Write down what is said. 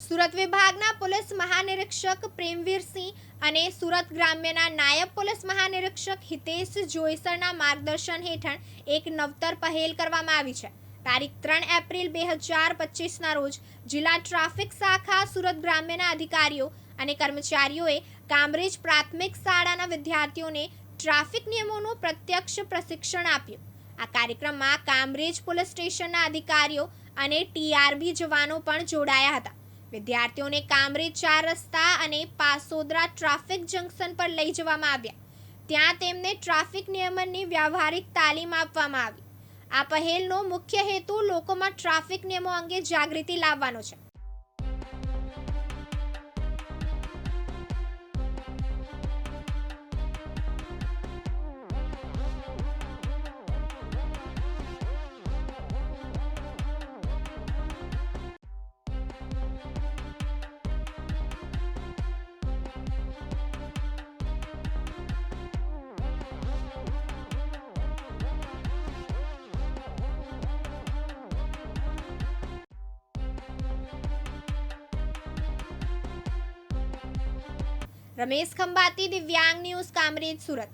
સુરત વિભાગના પોલીસ મહાનિરીક્ષક પ્રેમવીરસિંહ અને સુરત ગ્રામ્યના નાયબ પોલીસ મહાનિરીક્ષક હિતેશ જોઈસરના માર્ગદર્શન હેઠળ એક નવતર પહેલ કરવામાં આવી છે. તારીખ ત્રણ એપ્રિલ બે હજાર પચીસના રોજ જિલ્લા ટ્રાફિક શાખા સુરત ગ્રામ્યના અધિકારીઓ અને કર્મચારીઓએ કામરેજ પ્રાથમિક શાળાના વિદ્યાર્થીઓને ટ્રાફિક નિયમોનું પ્રત્યક્ષ પ્રશિક્ષણ આપ્યું. આ કાર્યક્રમમાં કામરેજ પોલીસ સ્ટેશનના અધિકારીઓ અને ટીઆરબી જવાનો પણ જોડાયા હતા. વિદ્યાર્થીઓને કામરેજ ચાર રસ્તા અને પાસોદરા ટ્રાફિક જંકશન પર લઈ જવામાં આવ્યા. ત્યાં તેમને ટ્રાફિક નિયમનની વ્યવહારિક તાલીમ આપવામાં આવી. આ પહેલનો મુખ્ય હેતુ લોકોમાં ટ્રાફિક નિયમો અંગે જાગૃતિ લાવવાનો છે. રમેશ ખંભાતી દિવ્યાંગ ન્યૂઝ કામરેજ સુરત.